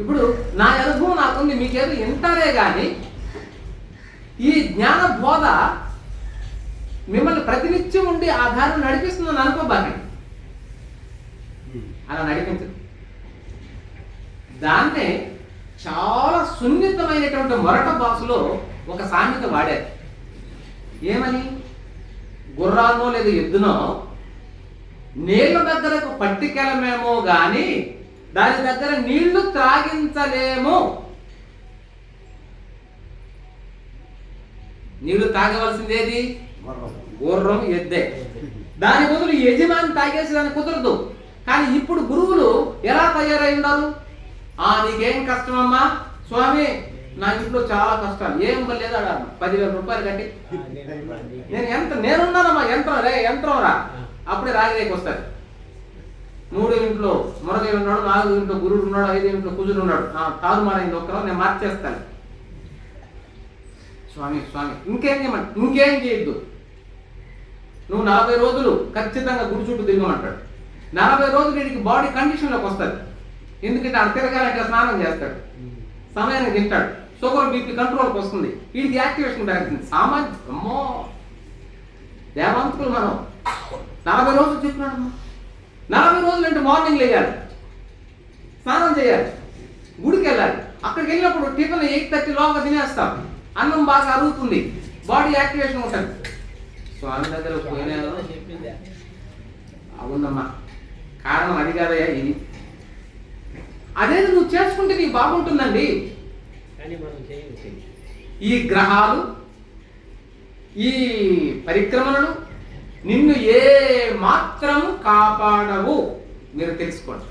ఇప్పుడు నా అనుభవం నాకుంది మీకేదో వింటారే కానీ ఈ జ్ఞాన బోధ మిమ్మల్ని ప్రతినిత్యం ఉండి ఆ దారిని నడిపిస్తుందని అనుకోబాకండి. అలా నడిపించదు. దాన్నే చాలా సున్నితమైనటువంటి మొరట భాషలో ఒక సామెత వాడారు. ఏమని? గుర్రానో లేదా ఎద్దునో నీళ్ళ దగ్గరకు పట్టుకెళ్ళమేమో కానీ దాని దగ్గర నీళ్ళు త్రాగించలేము నీళ్ళు తాగవలసిందేది? గుర్రం ఎద్దే. దాని బదులు యజమాని తాగేసేదాన్ని కుదరదు. కానీ ఇప్పుడు గురువులు ఎలా తయారై ఉన్నారు? ఆ నీకేం కష్టమమ్మా? స్వామి నా ఇంట్లో చాలా కష్టాలు. ఏం లేదు అడా పదివేల రూపాయలు కట్టి. నేను ఎంత నేనున్నానమ్మా యంత్రం. రే యంత్రం రా. అప్పుడే రాజరేకి వస్తారు మూడు ఇంట్లో మురగయ్య ఉన్నాడు నాలుగు ఇంట్లో గురుడు ఉన్నాడు ఐదు ఇంట్లో కుజుడు ఉన్నాడు. కాదు మారైంది ఒక్కరో నేను మార్చేస్తాను. స్వామి స్వామి ఇంకేం చేయమంట ఇంకేం చేయొద్దు. నువ్వు నలభై రోజులు ఖచ్చితంగా గుడి చుట్టూ తిరగమంటాడు. నలభై రోజులు వీడికి బాడీ కండిషన్లోకి వస్తుంది ఎందుకంటే అది తిరగాలంటే స్నానం చేస్తాడు. సమయానికి తింటాడు. షుగర్ బీపీ కంట్రోల్కి వస్తుంది. వీడికి యాక్టివేషన్ జరుగుతుంది సామాన్య అమ్మో! దేవాంతులు మనం. నలభై రోజులు చెప్పినాడు నలభై రోజులు అంటే మార్నింగ్ లేయాలి. స్నానం చేయాలి. గుడికి వెళ్ళాలి. అక్కడికి వెళ్ళినప్పుడు టిఫిన్ ఎయిట్ థర్టీ లోగా తినేస్తాం. అన్నం బాగా అరుగుతుంది. బాడీ యాక్టివేషన్ ఉంటుంది. స్వామి దగ్గర పోయినా అవునమ్మా. కారణం అది కాదయ్యా ఇది. అదే నువ్వు చేసుకుంటే నీకు బాగుంటుందండి ఈ గ్రహాలు ఈ పరిక్రమణలు నిన్ను ఏ మాత్రము కాపాడవు? మీరు తెలుసుకోండి.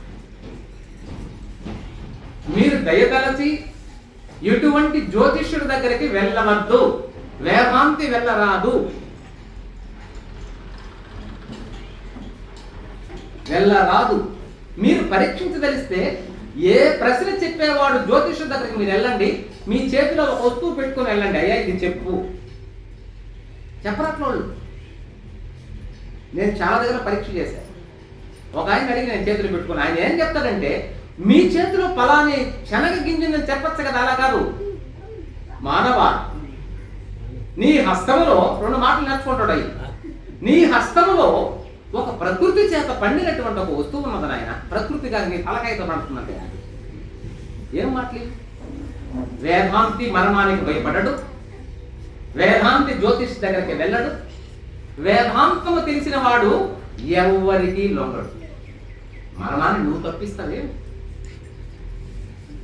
మీరు దయతలచి ఎటువంటి జ్యోతిష్యుడి దగ్గరికి వెళ్ళవద్దు. వేదాంతి వెళ్ళరాదు. వెళ్ళరాదు. మీరు పరీక్షించదలిస్తే ఏ ప్రశ్న చెప్పేవాడు జ్యోతిష్యుడి దగ్గరికి మీరు వెళ్ళండి. మీ చేతిలో ఒక వస్తువు పెట్టుకుని వెళ్ళండి. అయ్యా ఇది చెప్పు. చెప్పరట్లోళ్ళు. నేను చాలా దగ్గర పరీక్ష చేశాను ఒక ఆయన అడిగి నేను చేతులు పెట్టుకుని ఆయన ఏం చెప్తాడంటే మీ చేతిలో ఫలాన్ని శనగ గింజని చెప్పచ్చు కదా అలా కాదు. మానవ నీ హస్తములో రెండు మాటలు నేర్చుకుంటాడు నీ హస్తములో ఒక ప్రకృతి చేత పండినటువంటి ఒక వస్తువు ఉన్నది నాయన ప్రకృతి కాదు నీ తలకాయతో పడుతున్నది ఏం మాటలు వేదాంతి మరణానికి భయపడడు. వేదాంతి జ్యోతిష్ దగ్గరికి వెళ్ళడు. వేదాంతము తెలిసిన వాడు ఎవరికి లొంగడు. మరణాన్ని నువ్వు తప్పిస్తావే?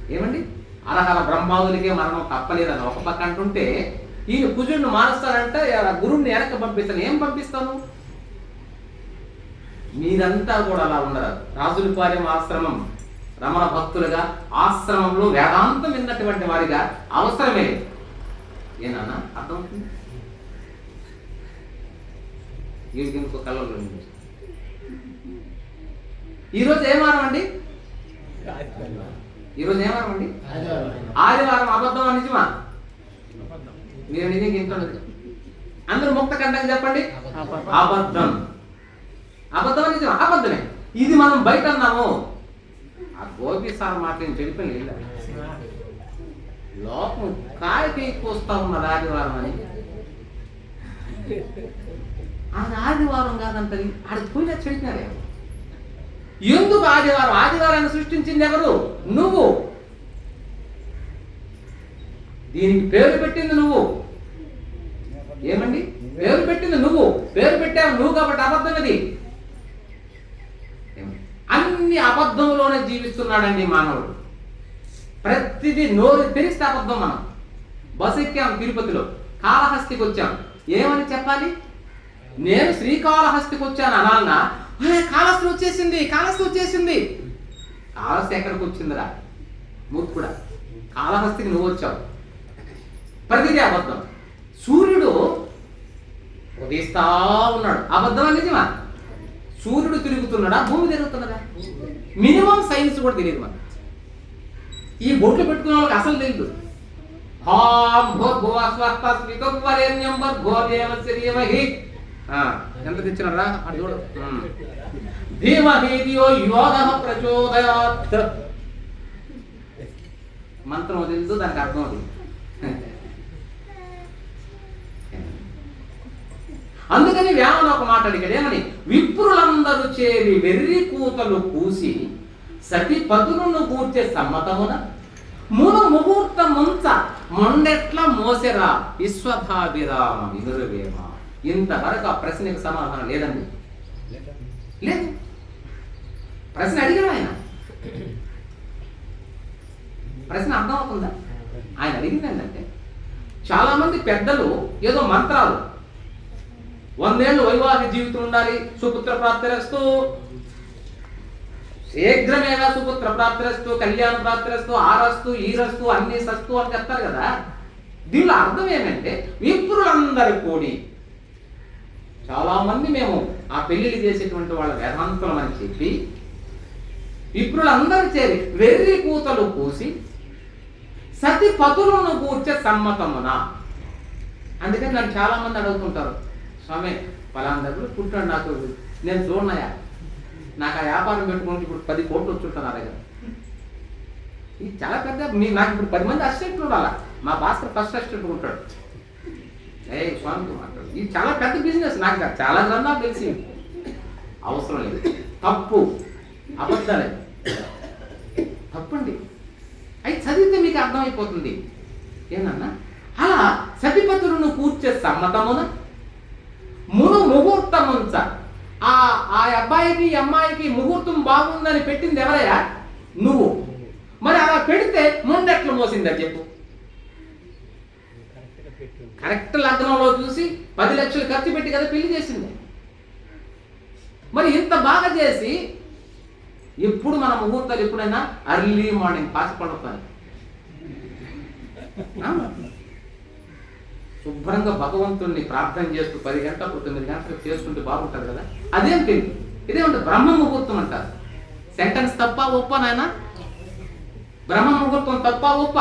ఏమండి? అరహర బ్రహ్మాదులకే మరణం తప్పలేదని ఒక పక్క అంటుంటే ఈయన కుజుడిని మారుస్తారంటే గురువుని వెనక పంపిస్తాను. ఏం పంపిస్తాను? మీరంతా కూడా అలా ఉండరు. రాజులపాలెం ఆశ్రమం రమణ భక్తులుగా ఆశ్రమంలో వేదాంతం విన్నటువంటి వారిగా అవసరమే ఏనా అర్థమవుతుంది? వీడికి ఇంకో కళ్ళలో ఉంది. ఈరోజు ఏమారం వారం అండి? ఈరోజు ఏ వారం అండి? ఆదివారం అబద్ధం అని నిజమా? మీరు నిజం ఇంట్లో అందరూ ముక్త కంటకు చెప్పండి. అబద్ధం. అబద్ధం నిజమా? అబద్ధమే. ఇది మనం బయట అన్నాము. ఆ గోపి సార్ మాట నేను చెప్పిన లేదా లోకం కాయకి కోస్తా ఉన్నారు ఆదివారం అని. ఆయన ఆదివారం కాదంటది ఆడికి పోయినా చెడినారే ఎందుకు ఆదివారం? ఆదివారాన్ని సృష్టించింది ఎవరు? నువ్వు. దీనికి పేరు పెట్టింది నువ్వు. ఏమండి? పేరు పెట్టింది నువ్వు. పేరు పెట్టావు నువ్వు కాబట్టి అబద్ధం ఇది. అన్ని అబద్ధంలోనే జీవిస్తున్నాడండి మానవుడు. ప్రతిదీ నోరు తెరిస్తే అబద్ధం మనం. బస్ ఎక్కాం తిరుపతిలో. కాళహస్తికి వచ్చాం. ఏమని చెప్పాలి? నేను శ్రీకాళహస్తికి వచ్చాను అనాలనా? కాళహస్తి వచ్చేసింది కాళహస్తి వచ్చేసింది. కాళహస్తి ఎక్కడికి వచ్చిందిరా. మూర్ఖుడా కాళహస్తికి నువ్వు వచ్చావు. ప్రతిదీ అబద్ధం. సూర్యుడు ఉదయిస్తా ఉన్నాడు. అబద్ధమా నిజమా? సూర్యుడు తిరుగుతున్నాడా? భూమి తిరుగుతున్నదా మినిమం సైన్స్ కూడా తెలియదు మనకు. ఈ బొట్లు పెట్టుకున్న వాళ్ళకి అసలు తెలియదు. హాం భో స్వస్థ స్మితం వరేణ్యం భో దేవ ఆ, ఎంత తెచ్చినారా? అటు చూడు. ఉమ్. ధీమహి ప్రచోదయాత్. మంత్రం తెలుసు దానికి అర్థం అది. అందుకని వేమన ఒక మాట అడిగాడు ఏమని? విప్రులందరూ చేరి వెర్రి కూతలు కూసి సతి పదులను కూర్చే సమ్మతమున మును ముహూర్త ముంచ మొండెట్ల మోసెరా విశ్వధాభిరామ వినురవేమ ఇంతవరకు ఆ ప్రశ్నకు సమాధానం లేదండి. లేదు. ప్రశ్న అడిగాడు ఆయన. ప్రశ్న అర్థమవుతుందా? ఆయన అడిగింది ఏంటంటే చాలా మంది పెద్దలు ఏదో మంత్రాలు. వందేళ్ళు వైవాహిక జీవితం ఉండాలి సుపుత్ర ప్రాప్తిరస్తూ. శీఘ్రమేగా సుపుత్ర ప్రాప్తిరస్తూ కళ్యాణ ప్రాప్తిరస్తూ ఆరస్తూ ఈరస్తూ అన్ని సస్తు అని చెప్తారు కదా. దీనిలో అర్థం ఏమంటే విప్రులందరూ కూడి చాలామంది మేము ఆ పెళ్ళిళ్ళు చేసేటువంటి వాళ్ళ వేదాంతులం అని చెప్పి విప్రులందరూ చేరి వెర్రి కూతలు పూసి సతి పతులను కూర్చే సమ్మతమున. అందుకని నన్ను చాలామంది అడుగుతుంటారు స్వామి పలానా దగ్గర పుట్టాడు నాకు నేను చూడనయా నాకు ఆ వ్యాపారం పెట్టుకుంటే ఇప్పుడు పది కోట్లు వచ్చుంటాను నా దగ్గర. ఇది చాలా పెద్ద మీ నాకు ఇప్పుడు పది మంది అసిస్టెంట్లు ఉండాలి? మా భాస్కర్ ఫస్ట్ అసిస్టెంట్ ఉంటాడు. ఏ స్వామితో మాట్లాడు. ఇది చాలా పెద్ద బిజినెస్ నాకు చాలా గ్రంథాలు తెలిసి అవసరం లేదు. తప్పు. అబద్ధాలే. తప్పండి. అయితే చదివితే మీకు అర్థమైపోతుంది. ఏనన్నా అలా సతిపతులను కూర్చే సమ్మతమున మును ముహూర్తముంచ ఆ ఆ అబ్బాయికి అమ్మాయికి ముహూర్తం బాగుందని పెట్టింది ఎవరయ్యా? నువ్వు. మరి అలా పెడితే ముందెట్లు మోసిందా చెప్పు. కరెక్ట్ లగ్నంలో చూసి పది లక్షలు ఖర్చు పెట్టి కదా పెళ్ళి చేసింది. మరి ఇంత బాగా చేసి ఎప్పుడు మన ముహూర్తాలు ఎప్పుడైనా అర్లీ మార్నింగ్ పాస్ పడతాయి శుభ్రంగా భగవంతుణ్ణి ప్రార్థన చేస్తూ పది గంటలకు తొమ్మిది గంటలకు చేసుకుంటే బాగుంటుంది కదా? అదేం పెళ్ళి ఇదే ఉంటుంది బ్రహ్మ ముహూర్తం అంటారు. సెంటెన్స్ తప్ప ఒప్ప నాయన? బ్రహ్మ ముహూర్తం తప్ప ఒప్ప?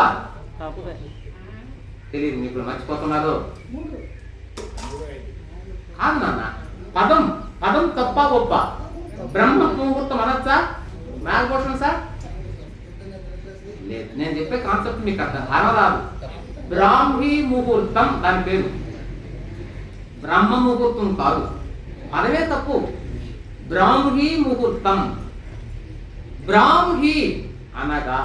తెలియదు మీకు మర్చిపోతున్నారు కాదు నాన్న పదం పదం తప్ప ఒప్ప. బ్రహ్మ ముహూర్తం అనొచ్చా? నాగభూషణం సార్? లేదు నేను చెప్పే కాన్సెప్ట్ మీకు అర్థం అరవరాదు బ్రాహ్మీ ముహూర్తం దాని పేరు. బ్రహ్మ ముహూర్తం కాదు. పదవే తప్పు. బ్రాహ్మీ ముహూర్తం. బ్రాహ్మీ అనగా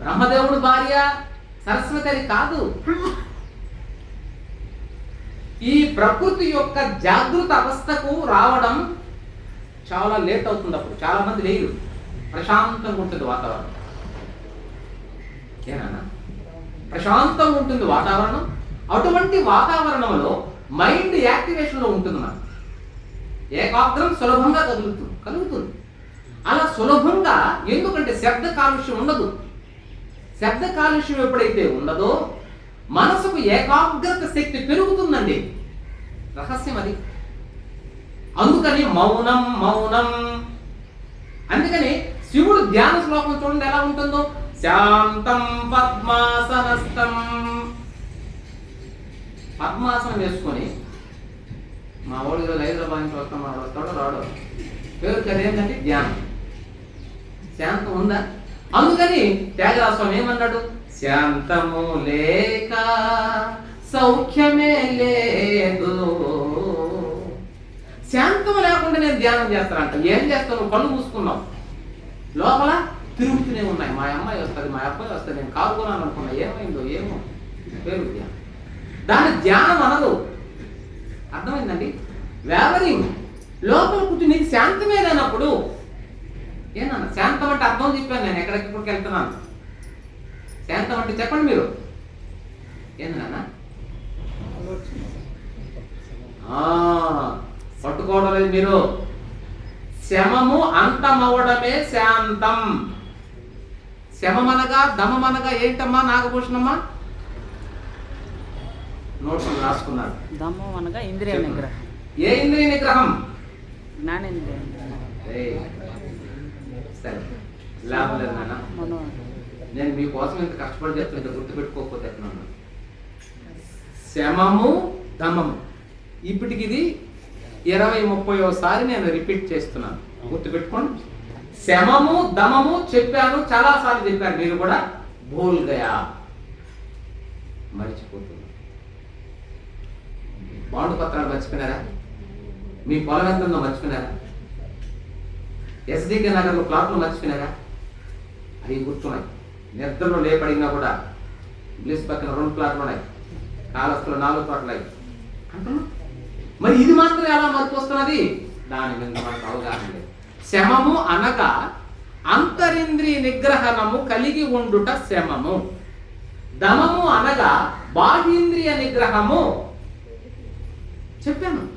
బ్రహ్మదేవుడు భార్య సరస్వతి అది కాదు. ఈ ప్రకృతి యొక్క జాగృత అవస్థకు రావడం చాలా లేట్ అవుతుంది అప్పుడు. చాలా మంది లేరు. ప్రశాంతంగా ఉంటుంది వాతావరణం. ఏనా? ప్రశాంతంగా ఉంటుంది వాతావరణం. అటువంటి వాతావరణంలో మైండ్ యాక్టివేషన్లో ఉంటుంది మనకు. ఏకాగ్రం సులభంగా కదులుతుంది. కలుగుతుంది అలా సులభంగా ఎందుకంటే శబ్ద కాలుష్యం ఉండదు. శబ్ద కాలుష్యం ఎప్పుడైతే ఉండదో మనసుకు ఏకాగ్రత శక్తి పెరుగుతుందండి. రహస్యం అది. అందుకని మౌనం మౌనం. అందుకని శివుడు ధ్యాన శ్లోకం చూడండి ఎలా ఉంటుందో. శాంతం పద్మాసనస్థం పద్మాసనం వేసుకొని మా వాడు ఈరోజు హైదరాబాద్ నుంచి వస్తాం వాడు వస్తాడో రాడో. పేరు కదా ఏంటంటే ధ్యానం. శాంతం ఉందా? అందుకని త్యాగరాజస్వామి ఏమన్నాడు? శాంతము లేక సౌఖ్యమే లేదు. శాంతం లేకుండా నేను ధ్యానం చేస్తానంట ఏం చేస్తాను కళ్ళు మూసుకున్నావు. లోపల తిరుగుతూనే ఉన్నాయి. మా అమ్మాయి వస్తుంది మా అబ్బాయి వస్తుంది. నేను కారు అనుకున్నా ఏమైందో ఏమో? పేరు ధ్యానం దాని ధ్యానం అనదు. అర్థమైందండి? వేవరింగ్ లోపల కూర్చుని నీకు ఏనన్నా శాంతం అంటే అర్థం చెప్పాను నేను ఎక్కడెక్కడికి వెళ్తున్నాను. శాంతం అంటే చెప్పండి మీరు. ఏందన్నా? ఆ, పట్టుకోవడం లేదు మీరు. శమము అంతమవడమే శాంతం. శమమనగా దమమనగా ఏంటమ్మా నాగభూషణమ్మా? నోట్స్ రాసుకున్నారు. దమ్మం అనగా ఇంద్రియ నిగ్రహం. ఏ ఇంద్రియ నిగ్రహం? జ్ఞానేంద్రియ సరే లాభం లేదు నాన్న. మనో నేను మీకోసం ఇంత కష్టపడి చెప్తుంటే గుర్తుపెట్టుకోకపోతే ఎట్లా శమము దమము ఇప్పటికి ఇది ఇరవై ముప్పై ఓసారి నేను రిపీట్ చేస్తున్నాను. గుర్తుపెట్టుకోండి. శమము దమము చెప్పాను చాలాసార్లు చెప్పారు మీరు కూడా భూల్ గయా. మర్చిపోతున్నారు బాండు పత్రాలు మర్చిపోయినారా? మీ పొలం ఎంత ఉందో మర్చిపోయినారా? ఎస్డికే నగర్లో ప్లాట్లు మర్చిపోయినారా అవి గుర్తున్నాయి? నిద్రలో లేపడినా కూడా ఇంగ్లీష్ పక్కన రెండు ప్లాట్లు ఉన్నాయి. కాలస్తులు నాలుగు ప్లాట్లు ఉన్నాయి. మరి ఇది మాత్రం ఎలా మర్చిపోతున్నది దాని మీద మనకు అవగాహన లేదు. శమము అనగా అంతరింద్రియ నిగ్రహణము కలిగి ఉండుట శమము. దమము అనగా బాహ్యేంద్రియ నిగ్రహము. చెప్పాను.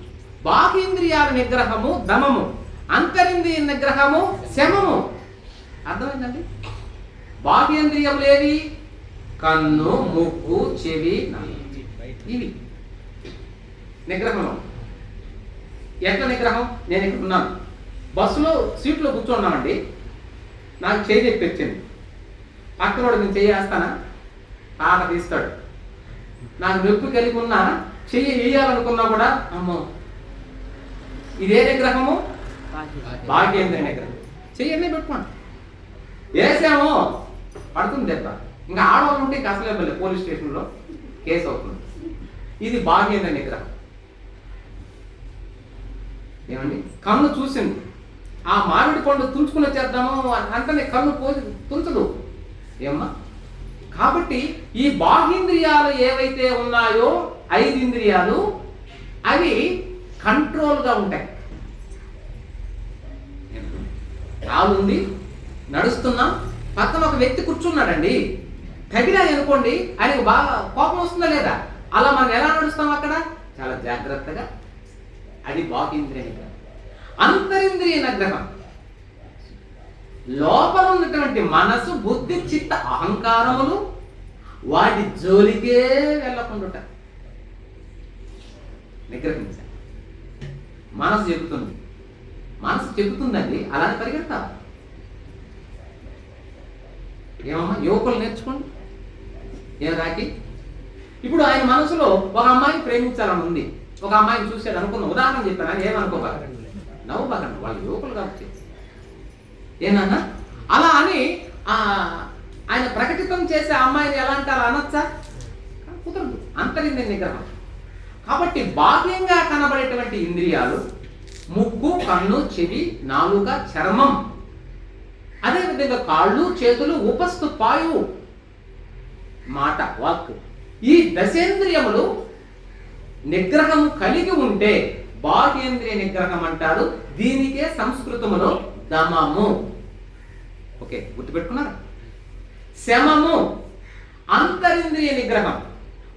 బాహ్యేంద్రియాల నిగ్రహము దమము. అంతరింద్రియ నిగ్రహము శమము. అర్థమైందండి? బాహ్యేంద్రియములు ఏవి కన్ను ముక్కు చెవి ఇవి. నిగ్రహం ఎంత నిగ్రహం? నేను ఇక్కడ ఉన్నాను. బస్సులో సీట్లో కూర్చున్నామండి నాకు చేయి చెప్పి వచ్చింది. పక్కన నేను చేయేస్తానా ఆట తీస్తాడు. నాకు నొప్పి కలిగి ఉన్నా చెయ్యి వేయాలనుకున్నా కూడా అమ్మో. ఇదే నిగ్రహము? భాగ్యేంద్ర నిగ్రహం చెయ్యన్నీ పెట్టుకోండి. వేసాము పడుతుంది దెబ్బ. ఇంకా ఆడవాళ్ళు ఉంటే ఇంకా పోలీస్ స్టేషన్లో కేసు అవుతుంది. ఇది భాగ్యేంద్ర నిగ్రహం ఏమండి? కన్ను చూసింది. ఆ మామిడి పండు తుంచుకుని వచ్చేద్దాము అంటనే కన్ను పోసి తుంచదు. ఏమ్మా? కాబట్టి ఈ బాహ్యేంద్రియాలు ఏవైతే ఉన్నాయో ఐదు ఇంద్రియాలు అవి కంట్రోల్గా ఉంటాయి. కాలు ఉంది పక్కన ఒక వ్యక్తి కూర్చున్నాడండి. తగిలా అనుకోండి ఆయనకు బాగా కోపం వస్తుందా లేదా? అలా మనం ఎలా నడుస్తాం అక్కడ? చాలా జాగ్రత్తగా అది బాహేంద్రియ నిగ్రహం అంతరింద్రియ నిగ్రహం. లోపల ఉన్నటువంటి మనసు బుద్ధి చిత్త అహంకారములు వాటి జోలికే వెళ్ళకుండా నిగ్రహించాలి మనసు చెబుతుంది మనసు చెబుతుందండి అలానే పరిగెడతా. ఏమమ్మా యువకులు నేర్చుకోండి. ఏం రాకి ఇప్పుడు ఆయన మనసులో ఒక అమ్మాయిని ప్రేమించాలని ఉంది. ఒక అమ్మాయిని చూశాడు అనుకున్న ఉదాహరణ చెప్పాను? ఆయన ఏమనుకోబాకండి నవ్వుబాకండి వాళ్ళు యువకులు కాబట్టి. ఏనన్నా అలా అని ఆయన ప్రకటితం చేసే అమ్మాయిని ఎలా అంటారు అనొచ్చా? కుదరదు. అంతరింద్రియ నిగ్రహం. కాబట్టి బాహ్యంగా కనబడేటువంటి ఇంద్రియాలు ముక్కు కన్ను చెవి నాలుక చర్మం. అదేవిధంగా కాళ్ళు చేతులు ఉపస్థు పాయువు మాట వాక్. ఈ దశేంద్రియములు నిగ్రహం కలిగి ఉంటే బాహ్యేంద్రియ నిగ్రహం అంటారు. దీనికే సంస్కృతములో దమము. ఓకే గుర్తుపెట్టుకున్నారా? శమము అంతరింద్రియ నిగ్రహం.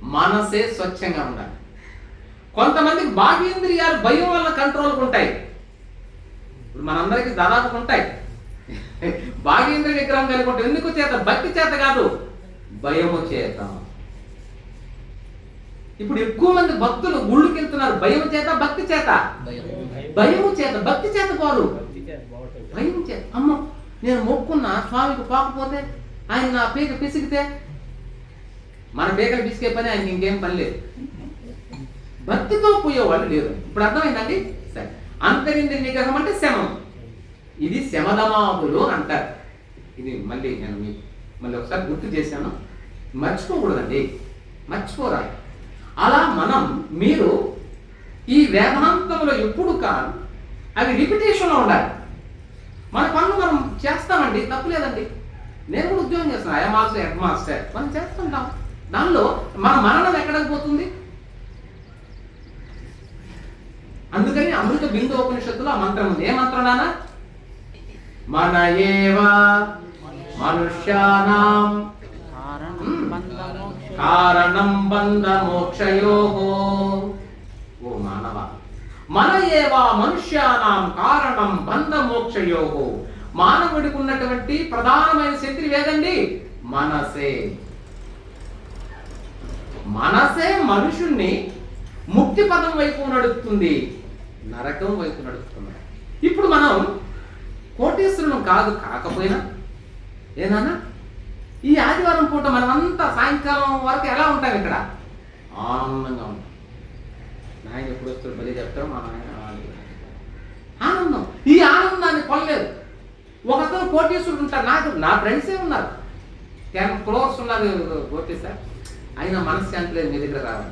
మనసే స్వచ్ఛంగా ఉండాలి. కొంతమందికి బాహ్యేంద్రియాలు భయం వల్ల కంట్రోల్గా ఉంటాయి. ఇప్పుడు మనందరికీ దాదాపు ఉంటాయి. బాహ్యేంద్రియ నిగ్రహం కలిగి ఉంటాయి ఎందుకు చేత? భక్తి చేత కాదు. భయము చేత. ఇప్పుడు ఎక్కువ మంది భక్తులు గుళ్ళకి వెళ్తున్నారు భయం చేత భక్తి చేత? భయము చేత. భక్తి చేత పోరు భయం చేత అమ్మ నేను మొక్కున్నా స్వామికి పోకపోతే ఆయన నా పీక పిసిగితే మన పీకలు పిసికే పని ఆయనకి ఇంకేం పని లేదు. భక్తితో పోయేవాళ్ళు లేరు. ఇప్పుడు అర్థమైందండి? సరే. అంతరింద్ర నిగ్రహం అంటే శమం. ఇది శమదమాదులు అంటారు. ఇది మళ్ళీ నేను మీకు మళ్ళీ ఒకసారి గుర్తు చేశాను. మర్చిపోకూడదండి. మర్చిపోరా అలా మనం మీరు ఈ వేదాంతంలో ఎప్పుడు కాదు అవి రిపిటేషన్లో ఉండాలి. మన పనులు మనం చేస్తామండి. తప్పు లేదండి. నేను కూడా ఉద్యోగం చేస్తాను ఐఎమ్ ఆల్సో హెడ్ మాస్టర్. మనం చేస్తుంటాం. దానిలో మన మరణం ఎక్కడికి పోతుంది? అందుకని అమృత బిందు ఉపనిషత్తులో ఆ మంత్రం ఉంది. ఏ మంత్రం నాన్న? మన ఏవా మనుష్యానాం. కారణం బంధ మోక్షయో ఓ మానవ. మన ఏవా మనుష్యానాం కారణం బంధ మోక్షయో మానవుడికి ఉన్నటువంటి ప్రధానమైన శక్తి ఏదండి మనసే. మనసే మనుషుణ్ణి ముక్తి పదం వైపు నడుపుతుంది. నరకం వైపు నడుపుతుంది ఇప్పుడు మనం కోటేశ్వరులం కాదు కాకపోయినా. ఏనానా ఈ ఆదివారం పూట మనమంతా సాయంకాలం వరకు ఎలా ఉంటాం ఇక్కడ? ఆనందంగా ఉంటాం. నాయన ఎప్పుడు వస్తాడు? బలి చెప్తాడు మా నాయన ఆనందం. ఈ ఆనందాన్ని కొనలేదు. ఒకతను కోటేశ్వరుడు ఉంటారు నాకు నా ఫ్రెండ్సే ఉన్నారు. టెన్ క్రోర్స్ ఉన్నారు కోటి సార్ అయినా మనశ్శాంతి లేదు మీ దగ్గర రావాలి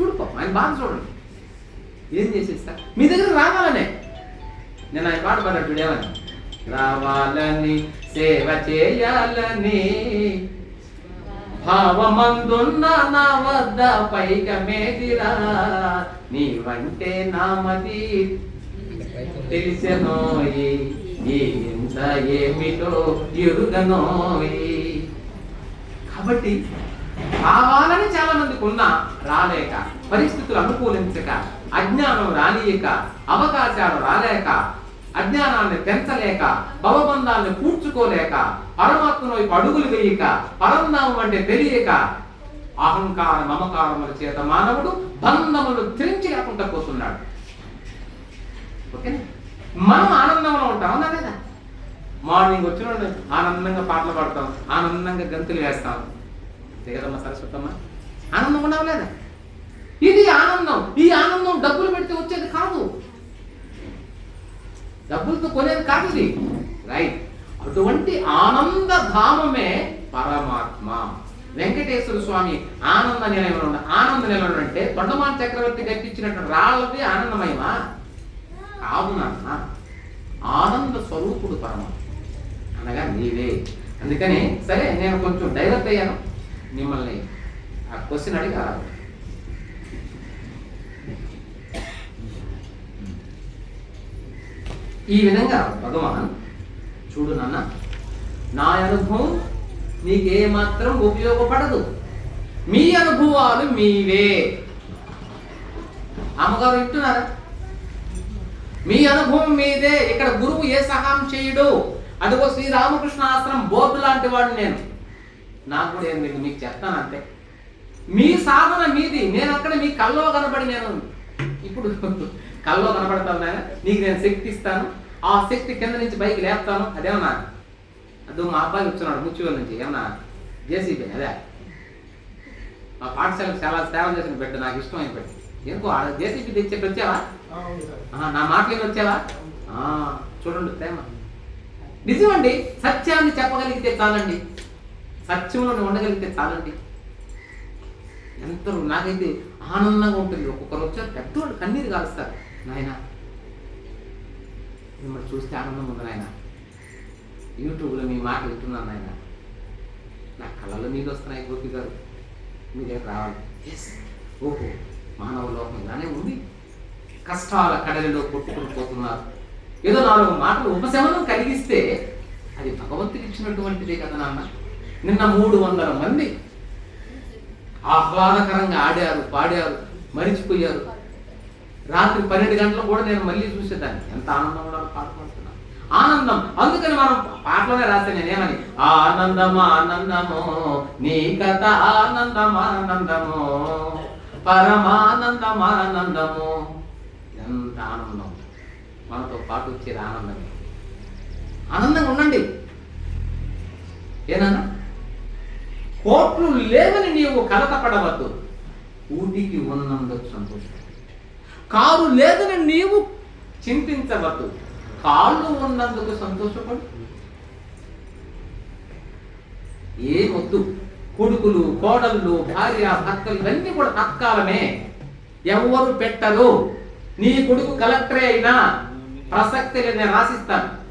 చూడుకో ఆయన బాధ చూడండి. ఏం చేసేస్తా? మీ దగ్గర రావాలనే. నేను ఆయన పాట పాడాడు చూడేమని రావాలని సేవ చేయాలని. భావమందున్న నా వద్ద పైక మేదిరా. నీవంటే నామది తెలిసెనోయి ఇంత ఏమిటో ఎరుగనోయి. కాబట్టి కావాలని చాలా మందికి ఉన్నా రాలేక పరిస్థితులు అనుకూలించక అజ్ఞానం రానియక అవకాశాలు రాలేక అజ్ఞానాన్ని పెంచలేక భవబంధాన్ని కూర్చుకోలేక పరమాత్మను అడుగులు వేయక పరంధామం అంటే తెలియక అహంకార మమకారముల చేత మానవుడు బంధములు తెరించి లేకుండా పోతున్నాడు. ఓకేనా? మనం ఆనందంలో ఉంటాం లేదా? మార్నింగ్ వచ్చిన ఆనందంగా పాటలు పాడతాం ఆనందంగా గంతులు వేస్తాం. దిగదమ్మ సరస్వతమ్మ. ఆనందం ఉండవు లేదా? ఇది ఆనందం. ఈ ఆనందం డబ్బులు పెడితే వచ్చేది కాదు. డబ్బులతో కొనేది కాదు ఇది. రైట్ అటువంటి ఆనంద ధామమే పరమాత్మ. వెంకటేశ్వర స్వామి ఆనంద నిలయంలో ఉన్న ఆనంద నిలయం అంటే తొండమాన్ చక్రవర్తి కట్టించినటువంటి రాళ్ళది ఆనందమయమా? కాదు నాన్న. ఆనంద స్వరూపుడు పరమాత్మ. అనగా నీవే. అందుకని సరే నేను కొంచెం డైవర్ట్ అయ్యాను. మిమ్మల్ని ఆ క్వశ్చన్ అడిగి ఆ- ఈ విధంగా భగవాన్ చూడు నాన్న నా అనుభవం నీకే మాత్రం ఉపయోగపడదు. మీ అనుభవాలు మీవే. అమ్మగారు వింటున్నారా? మీ అనుభవం మీదే. ఇక్కడ గురువు ఏ సహాయం చేయడు? అదిగో శ్రీరామకృష్ణ ఆశ్రమం బోర్డు లాంటి వాడు నేను. నాకు కూడా ఏం లేదు మీకు చెప్తాను అంతే. మీ సాధన మీది. నేను అక్కడ మీ కల్లో కనబడి నేను ఇప్పుడు కల్లో కనబడతాను నాయన. నీకు నేను శక్తి ఇస్తాను. ఆ శక్తి కింద నుంచి పైకి లేపుతాను. అదేమన్నా? అదో మా అబ్బాయి వచ్చున్నాడు ముచ్చువల్ నుంచి. ఏమన్నా? జేసీబీ అదే. మా పాఠశాలకు చాలా సేవ చేసిన బిడ్డ నాకు ఇష్టమైన బిడ్డ. ఎందుకో? జేసీబీ తెచ్చేట్టు వచ్చావా? నా మాటలు వచ్చావా? ఆ, చూడండి ప్రేమ. నిజమండి సత్యాన్ని చెప్పగలిగితే చాలండి. సత్యంలో ఉండగలిగితే చాలండి. ఎంత నాకైతే ఆనందంగా ఉంటుంది. ఒక్కొక్కరు వచ్చారు పెద్దవాళ్ళు కన్నీరు కాలుస్తారు. నాయన మిమ్మల్ని చూస్తే ఆనందం ఉంది నాయన. యూట్యూబ్లో మీ మాట వింటున్నాను నాయన. నా కళ్ళలో నీళ్ళు వస్తున్నాయి గోపి గారు. మీ దగ్గర రావాలి. ఎస్ ఓహో మానవ లోకం ఇలానే ఉంది. కష్టాల కడలిలో కొట్టుకుని పోతున్నారు. ఏదో నాలుగు మాటలు ఉపశమనం కలిగిస్తే అది భగవంతుడికి ఇచ్చినటువంటిదే కదా నాన్న. నిన్న మూడు వందల మంది ఆహ్లాదకరంగా ఆడారు పాడారు మరిచిపోయారు. రాత్రి పన్నెండు గంటలకు కూడా నేను మళ్ళీ చూసేదాన్ని. ఎంత ఆనందం ఉండాలో పాట పాడుతున్నాను ఆనందం. అందుకని మనం పాటలోనే రాశాను నేనేమని ఆనందం ఆనందము నీ కథ ఆనందం ఆనందము పరమానందం ఆనందము. ఎంత ఆనందం. మనతో పాటు వచ్చేది ఆనందమే. ఆనందంగా ఉండండి. ఏనన్నా కోట్లు లేవని నీవు కలతపడవద్దు. ఊటికి ఉన్నందుకు సంతోషం. కారు లేదని నీవు చింతించవద్దు. కాళ్ళు ఉన్నందుకు సంతోషపడు. ఏమొద్దు కొడుకులు కోడళ్ళు భార్య భర్తలు ఇవన్నీ కూడా తత్కాలమే. ఎవరు పెట్టరు. నీ కొడుకు కలెక్టరే అయినా ప్రసక్తి లేదు నేను రాసిస్తాను.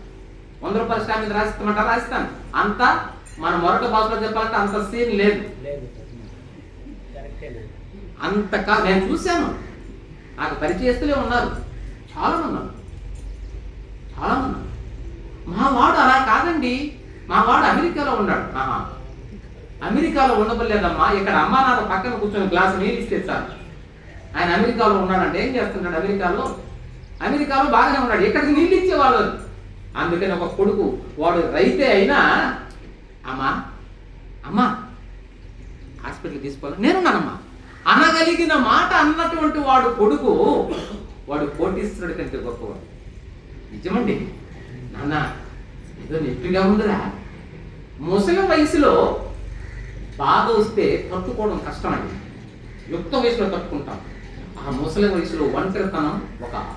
వంద రూపాయల స్టాంప్ మీద రాసిస్తామంట రాసిస్తాను. అంతా మన మొరట భాషలో చెప్పాలంటే అంత సీన్ లేదు. అంత కా నేను చూశాను. నాకు పరిచయస్తులే ఉన్నారు. చాలా ఉన్నారు. చాలా ఉన్నారు. మా వాడు అలా కాదండి. మా వాడు అమెరికాలో ఉన్నాడు. ఆహా. అమెరికాలో ఉండబోలేదమ్మా. ఇక్కడ అమ్మా నాన్న పక్కన కూర్చొని గ్లాస్ నీళ్ళు ఇస్తే చాలు ఆయన అమెరికాలో ఉన్నాడంటే ఏం చేస్తున్నాడు అమెరికాలో? అమెరికాలో బాగానే ఉన్నాడు. ఇక్కడికి నీళ్ళు ఇచ్చేవాళ్ళు? అందుకని ఒక కొడుకు వాడు రైతే అయినా అమ్మా అమ్మా హాస్పిటల్ తీసుకోవాలి నేనున్నానమ్మా. అనగలిగిన మాట అన్నటువంటి వాడు కొడుకు వాడు కోటీశ్వరుడి కంటే గొప్పవాడు. నిజమండి. నాన్న ఏదో నెప్పిగా ఉందిరా. ముసలి వయసులో బాధ వస్తే తట్టుకోవడం కష్టమండి. యుక్త వయసులో తట్టుకుంటాం. ఆ ముసలి వయసులో ఒంటరితనం ఒక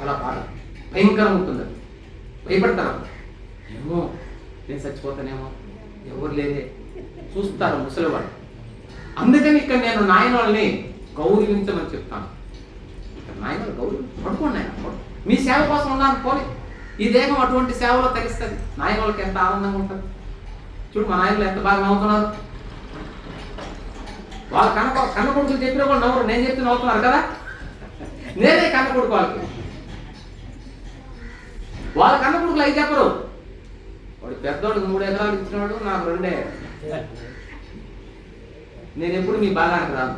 చాలా బాధ. భయంకరం ఉంటుంది అది. భయపడతాను ఏమో నేను చచ్చిపోతానేమో. ఎవరు లేదే. చూస్తారు ముసలివాడు. అందుకని ఇక్కడ నేను నాయన వాళ్ళని గౌరవించమని చెప్తాను. ఇక్కడ నాయన వాళ్ళు గౌరవం పడుకోండి ఆయన మీ సేవ కోసం ఉన్నాను పోనీ. ఈ దేహం అటువంటి సేవలో తగిస్తుంది. నాయన వాళ్ళకి ఎంత ఆనందంగా ఉంటుంది. చూడు మా నాయనలు ఎంత బాగా నవ్వుతున్నారు. వాళ్ళ కన్న కన్న కొడుకులు చెప్పిన కూడా నవ్వరు. నేను చెప్తే నవ్వుతున్నారు కదా. నేనే కన్న కొడుకు వాళ్ళకి. వాళ్ళ కన్న కొడుకులు అయి చెప్పరు వాడు పెద్దోడు మూడు ఎకరాలు ఇచ్చినవాడు నాకు రెండే. నేను ఎప్పుడు మీ బాగానికి రాను.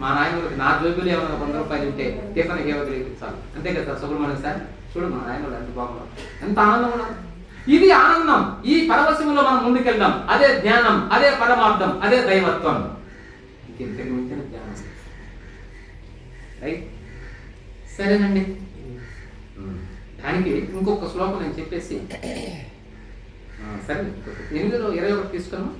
మా నాయనకి నా జోబులు ఏమైనా వంద రూపాయలు ఉంటే టిఫన్కి ఏమో చాలు అంతే కదా సార్ సుబ్రహ్మణ్యం సార్? చూడు మా నాయన ఎంత బాగున్నాడు ఎంత ఆనందం ఉన్నాడు ఇది ఆనందం. ఈ పరవశంలో మనం ముందుకెళ్దాం. అదే జ్ఞానం అదే పరమార్థం అదే దైవత్వం. ఇంకెంతకు మించిన జ్ఞానం? రైట్? సరేనండి. దానికి ఇంకొక శ్లోకం నేను చెప్పేసి సరే ఎనిమిదిలో ఇరవై ఒకటి తీసుకున్నాం